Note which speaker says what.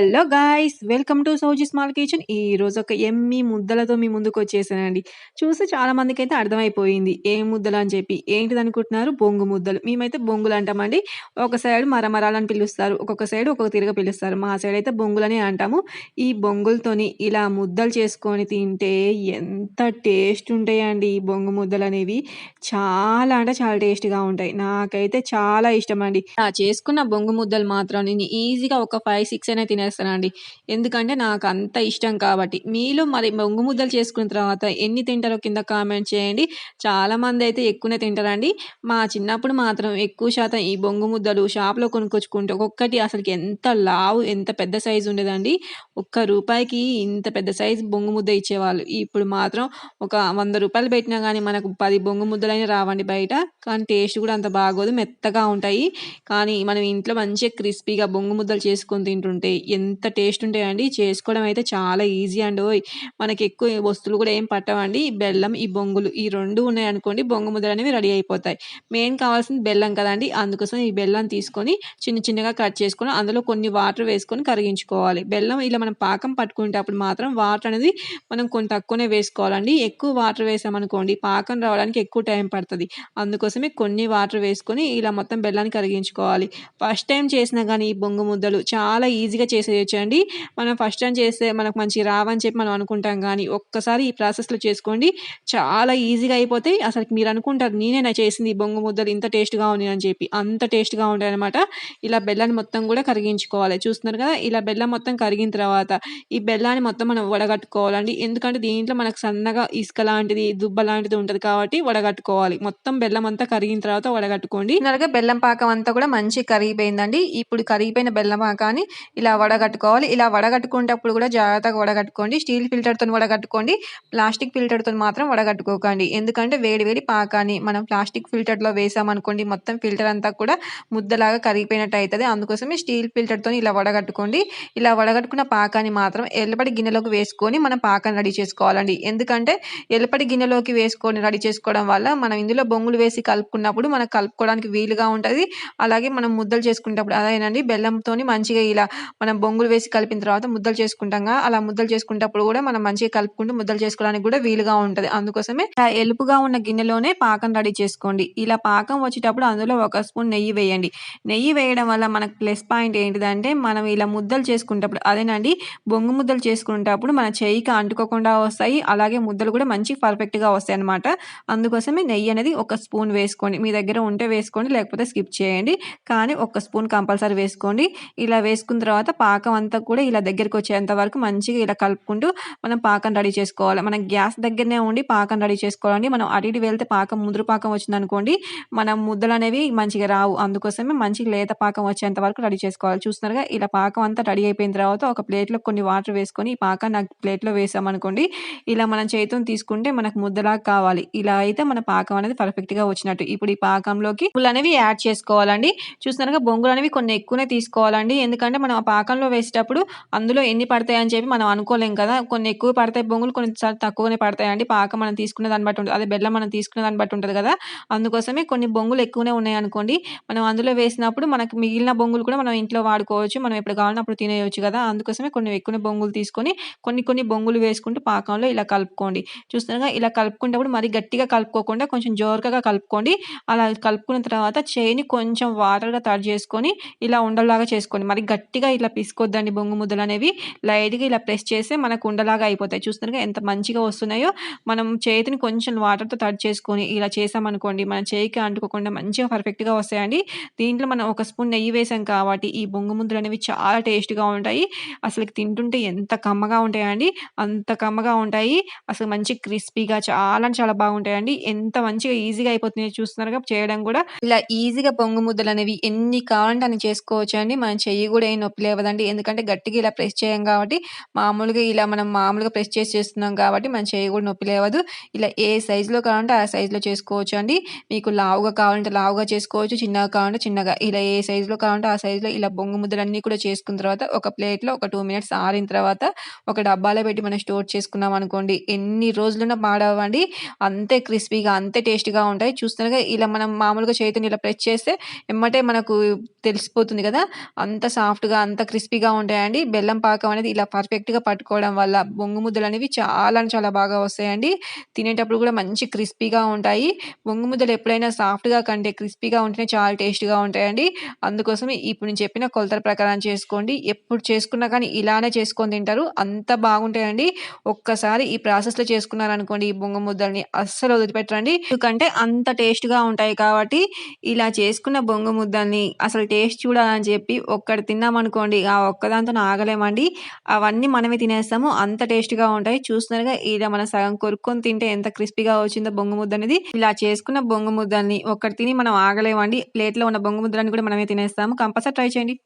Speaker 1: Hello guys welcome to Souji small kitchen. ఈ రోజు ఒక ఎమ్మి ముద్దలతో మీ ముందుకు వచ్చేసానండి. చూస్తే చాలా మందికి అయితే అర్థమైపోయింది. ఏం ముద్దలు అని చెప్పి ఏంటిది అనుకుంటున్నారు బొంగు ముద్దలు. మేమైతే బొంగులు అంటామండి. ఒక సైడ్ మరమరాలని పిలుస్తారు. ఒక్కొక్క సైడ్ ఒక్కొక్క తిరగ పిలుస్తారు. మా సైడ్ అయితే బొంగులని అంటాము. ఈ బొంగులతోని ఇలా ముద్దలు చేసుకొని తింటే ఎంత టేస్ట్ ఉంటాయండి ఈ బొంగు ముద్దలు అనేవి. చాలా అంటే చాలా టేస్ట్గా ఉంటాయి. నాకైతే చాలా ఇష్టం అండి. చేసుకున్న బొంగు ముద్దలు మాత్రం నేను ఈజీగా ఒక ఫైవ్ సిక్స్ అయినా చేస్తానండి ఎందుకంటే నాకు అంత ఇష్టం కాబట్టి. మీలో మరి బొంగు ముద్దలు చేసుకున్న తర్వాత ఎన్ని తింటారో కింద కామెంట్ చేయండి. చాలా మంది అయితే ఎక్కువనే తింటారండి. మా చిన్నప్పుడు మాత్రం ఎక్కువ శాతం ఈ బొంగు ముద్దలు షాప్లో కొనుక్కొచ్చుకుంటే ఒక్కొక్కటి అసలుకి ఎంత లావు ఎంత పెద్ద సైజు ఉండేదండి. ఒక్క రూపాయికి ఇంత పెద్ద సైజు బొంగు ముద్ద ఇచ్చేవాళ్ళు. ఇప్పుడు మాత్రం ఒక వంద రూపాయలు పెట్టినా కానీ మనకు పది బొంగు ముద్దలైనా రావండి బయట. కానీ టేస్ట్ కూడా అంత బాగోదు మెత్తగా ఉంటాయి. కానీ మనం ఇంట్లో మంచిగా క్రిస్పీగా బొంగు ముద్దలు చేసుకొని తింటుంటే ఎంత టేస్ట్ ఉంటాయండి. చేసుకోవడం అయితే చాలా ఈజీ అండి ఓయ్ మనకి ఎక్కువ వస్తువులు కూడా ఏం పట్టవండి. ఈ బెల్లం ఈ బొంగులు ఈ రెండు ఉన్నాయనుకోండి బొంగు ముద్దలు అనేవి రెడీ అయిపోతాయి. మెయిన్ కావాల్సింది బెల్లం కదండి. అందుకోసం ఈ బెల్లం తీసుకొని చిన్న చిన్నగా కట్ చేసుకొని అందులో కొన్ని వాటర్ వేసుకొని కరిగించుకోవాలి. బెల్లం ఇలా మనం పాకం పట్టుకునేటప్పుడు మాత్రం వాటర్ అనేది మనం కొన్ని తక్కువనే వేసుకోవాలండి. ఎక్కువ వాటర్ వేసామనుకోండి పాకం రావడానికి ఎక్కువ టైం పడుతుంది. అందుకోసమే కొన్ని వాటర్ వేసుకొని ఇలా మొత్తం బెల్లాన్ని కరిగించుకోవాలి. ఫస్ట్ టైం చేసినా కానీ ఈ బొంగు ముద్దలు చాలా ఈజీగా చేసేయచ్చు అండి మనం ఫస్ట్ టైం చేస్తే మనకు మంచి రావని చెప్పి మనం అనుకుంటాం కానీ ఒక్కసారి ఈ ప్రాసెస్లో చేసుకోండి. చాలా ఈజీగా అయిపోతాయి. అసలు మీరు అనుకుంటారు నేనే నా చేసింది బొంగు ముద్దలు ఇంత టేస్ట్గా ఉంది అని చెప్పి. అంత టేస్ట్గా ఉంటాయి అనమాట ఇలా బెల్లాన్ని మొత్తం కూడా కరిగించుకోవాలి. చూస్తున్నారు కదా ఇలా బెల్లం మొత్తం కరిగిన తర్వాత ఈ బెల్లాన్ని మొత్తం మనం వడగట్టుకోవాలండి. ఎందుకంటే దీంట్లో మనకు సన్నగా ఇసుక లాంటిది దుబ్బ లాంటిది ఉంటుంది కాబట్టి వడగట్టుకోవాలి. మొత్తం బెల్లం అంతా కరిగిన తర్వాత వడగట్టుకోండి. నరగా బెల్లం పాకం అంతా కూడా మంచి కరిగిపోయిందండి. ఇప్పుడు కరిగిపోయిన బెల్లం పాకాన్ని ఇలా వడగట్టుకోవాలి. ఇలా వడగట్టుకునేటప్పుడు కూడా జాగ్రత్తగా వడగట్టుకోండి. స్టీల్ ఫిల్టర్తో వడగట్టుకోండి. ప్లాస్టిక్ ఫిల్టర్తో మాత్రం వడగట్టుకోకండి. ఎందుకంటే వేడి వేడి పాకాన్ని మనం ప్లాస్టిక్ ఫిల్టర్లో వేసామనుకోండి మొత్తం ఫిల్టర్ అంతా కూడా ముద్దలాగా కరిగిపోయినట్టు అవుతుంది అందుకోసమే స్టీల్ ఫిల్టర్తో ఇలా వడగట్టుకోండి. ఇలా వడగట్టుకున్న పాకాన్ని మాత్రం ఎల్లపడి గిన్నెలోకి వేసుకొని మనం పాకాన్ని రెడీ చేసుకోవాలండి. ఎందుకంటే ఎల్లపడి గిన్నెలోకి వేసుకొని రెడీ చేసుకోవడం వల్ల మనం ఇందులో బొంగులు వేసి కలుపుకున్నప్పుడు మనకు కలుపుకోవడానికి వీలుగా ఉంటుంది. అలాగే మనం ముద్దలు చేసుకునేటప్పుడు అదేనండి బెల్లంతోని మంచిగా ఇలా మనం బొంగులు వేసి కలిపిన తర్వాత ముద్దలు చేసుకుంటాం అలా ముద్దలు చేసుకునేటప్పుడు కూడా మనం మంచిగా కలుపుకుంటూ ముద్దలు చేసుకోవడానికి కూడా వీలుగా ఉంటుంది. అందుకోసమే ఎలుపుగా ఉన్న గిన్నెలోనే పాకం రెడీ చేసుకోండి. ఇలా పాకం వచ్చేటప్పుడు అందులో ఒక స్పూన్ నెయ్యి వేయండి. నెయ్యి వేయడం వల్ల మనకు ప్లస్ పాయింట్ ఏంటిదంటే మనం ఇలా ముద్దలు చేసుకునేటప్పుడు అదేనండి బొంగు ముద్దలు చేసుకునేటప్పుడు మన చేయికి అంటుకోకుండా వస్తాయి. అలాగే ముద్దలు కూడా మంచి పర్ఫెక్ట్గా వస్తాయి అనమాట అందుకోసమే నెయ్యి అనేది ఒక స్పూన్ వేసుకోండి. మీ దగ్గర ఉంటే వేసుకోండి లేకపోతే స్కిప్ చేయండి. కానీ ఒక స్పూన్ కంపల్సరీ వేసుకోండి. ఇలా వేసుకున్న తర్వాత పాకం అంతా కూడా ఇలా దగ్గరికి వచ్చేంత వరకు మంచిగా ఇలా కలుపుకుంటూ మనం పాకం రెడీ చేసుకోవాలి. మనం గ్యాస్ దగ్గరనే ఉండి పాకం రెడీ చేసుకోవాలండి. మనం అటు ఇటు వెళ్తే పాకం ముదురు పాకం వచ్చిందనుకోండి మనం ముద్దలు అనేవి మంచిగా రావు. అందుకోసమే మంచిగా లేత పాకం వచ్చేంత వరకు రెడీ చేసుకోవాలి. చూస్తున్నారుగా ఇలా పాకం అంతా రెడీ అయిపోయిన తర్వాత ఒక ప్లేట్లో కొన్ని వాటర్ వేసుకొని ఈ పాకం నాకు ప్లేట్లో వేసామనుకోండి ఇలా మనం చేతితో తీసుకుంటే మనకు ముద్దలాగా కావాలి. ఇలా అయితే మన పాకం అనేది పర్ఫెక్ట్గా వచ్చినట్టు. ఇప్పుడు ఈ పాకంలోకి పువ్వులు అనేవి యాడ్ చేసుకోవాలండి. చూస్తున్నారుగా బొంగులు అనేవి కొన్ని ఎక్కువనే తీసుకోవాలండి. ఎందుకంటే మనం ఆ పాకం పాకంలో వేసేటప్పుడు అందులో ఎన్ని పడతాయి అని చెప్పి మనం అనుకోలేం కదా. కొన్ని ఎక్కువ పడతాయి బొంగులు కొన్నిసార్లు తక్కువనే పడతాయండి. పాకం మనం తీసుకున్న దాన్ని బట్టి ఉంటుంది. అదే బెల్లం మనం తీసుకున్న దాన్ని బట్టి ఉంటుంది కదా. అందుకోసమే కొన్ని బొంగులు ఎక్కువనే ఉన్నాయి అనుకోండి. మనం అందులో వేసినప్పుడు మనకు మిగిలిన బొంగులు కూడా మనం ఇంట్లో వాడుకోవచ్చు. మనం ఎప్పుడు కావాలన్నా అప్పుడు తినేయవచ్చు కదా. అందుకోసమే కొన్ని ఎక్కువ బొంగులు తీసుకొని కొన్ని కొన్ని బొంగులు వేసుకుంటూ పాకంలో ఇలా కలుపుకోండి. చూస్తున్నారుగా ఇలా కలుపుకునేటప్పుడు మరి గట్టిగా కలుపుకోకుండా కొంచెం జోరకగా కలుపుకోండి. అలా కలుపుకున్న తర్వాత చేయిని కొంచెం వాటర్గా తడి చేసుకొని ఇలా ఉండలాగా చేసుకోండి. మరి గట్టిగా ఇలా తీసుకోవద్దండి బొంగు ముద్దలు అనేవి. లైట్గా ఇలా ప్రెస్ చేస్తే మనకు ఉండలాగా అయిపోతాయి. చూస్తున్నారుగా ఎంత మంచిగా వస్తున్నాయో. మనం చేతిని కొంచెం వాటర్తో తడి చేసుకొని ఇలా చేసామనుకోండి మన చేయికి అంటుకోకుండా మంచిగా పర్ఫెక్ట్గా వస్తాయండి. దీంట్లో మనం ఒక స్పూన్ నెయ్యి వేసాం కాబట్టి ఈ బొంగు ముద్దలు అనేవి చాలా టేస్ట్గా ఉంటాయి. అసలు తింటుంటే ఎంత కమ్మగా ఉంటాయండి. అంత కమ్మగా ఉంటాయి. అసలు మంచి క్రిస్పీగా చాలా చాలా బాగుంటాయండి. ఎంత మంచిగా ఈజీగా అయిపోతున్నాయో చూస్తున్నారుగా చేయడం కూడా. ఇలా ఈజీగా బొంగు ముద్దలు అనేవి ఎన్ని కావాలంటే అని చేసుకోవచ్చు అండి మన చెయ్యి కూడా ఏం నొప్పి లేవదండి. ఎందుకంటే గట్టిగా ఇలా ప్రెస్ చేయం కాబట్టి మామూలుగా ఇలా మనం మామూలుగా ప్రెస్ చేసి చేస్తున్నాం కాబట్టి మన చేయి కూడా నొప్పి లేవదు. ఇలా ఏ సైజులో కావాలంటే ఆ సైజులో చేసుకోవచ్చు అండి. మీకు లావుగా కావాలంటే లావుగా చేసుకోవచ్చు చిన్నగా కావాలంటే చిన్నగా. ఇలా ఏ సైజులో కావాలంటే ఆ సైజులో ఇలా బొంగు ముద్దలన్నీ కూడా చేసుకున్న తర్వాత ఒక ప్లేట్లో ఒక టూ మినిట్స్ ఆరిన తర్వాత ఒక డబ్బాలో పెట్టి మనం స్టోర్ చేసుకున్నాం అనుకోండి ఎన్ని రోజులున్నా పాడవండి అంతే క్రిస్పీగా అంతే టేస్టీగా ఉంటాయి. చూస్తున్నారుగా ఇలా మనం మామూలుగా చేతిని ఇలా ప్రెస్ చేస్తే ఎమ్మటే మనకు తెలిసిపోతుంది కదా. అంత సాఫ్ట్గా అంత క్రిస్పీ క్రిస్పీగా ఉంటాయండి. బెల్లం పాకం అనేది ఇలా పర్ఫెక్ట్‌గా పట్టుకోవడం వల్ల బొంగు ముద్దలనేవి చాలా చాలా బాగా వస్తాయండి. తినేటప్పుడు కూడా మంచి క్రిస్పీగా ఉంటాయి. బొంగు ముద్దలు ఎప్పుడైనా సాఫ్ట్‌గా కంటే క్రిస్పీగా ఉంటేనే చాలా టేస్ట్‌గా ఉంటాయండి. అందుకోసమే ఇప్పుడు నేను చెప్పిన కొలతల ప్రకారం చేసుకోండి. ఎప్పుడు చేసుకున్నా కానీ ఇలానే చేసుకొని తింటారు. అంత బాగుంటాయండి. ఒక్కసారి ఈ ప్రాసెస్‌లో చేసుకున్నారనుకోండి ఈ బొంగు ముద్దల్ని అస్సలు వదిలిపెట్టరండి. ఎందుకంటే అంత టేస్ట్‌గా ఉంటాయి కాబట్టి ఇలా చేసుకున్న బొంగు ముద్దల్ని అసలు టేస్ట్ చూడాలని చెప్పి ఒక్కటి తిన్నామనుకోండి ఆ ఒక్కదాంతో ఆగలేమండి. అవన్నీ మనమే తినేస్తాము. అంత టేస్ట్‌గా ఉంటాయి. చూస్తున్నారుగా ఇలా మనం సగం కొరుక్కొని తింటే ఎంత క్రిస్పీగా వచ్చిందో బొంగు ముద్ద అనేది ఇలా చేసుకున్న బొంగు ముద్దల్ని ఒక్కటి తిని మనం ఆగలేమండి. ప్లేట్‌లో ఉన్న బొంగు ముద్దని కూడా మనమే తినేస్తాము. కంపల్సరీ ట్రై చేయండి.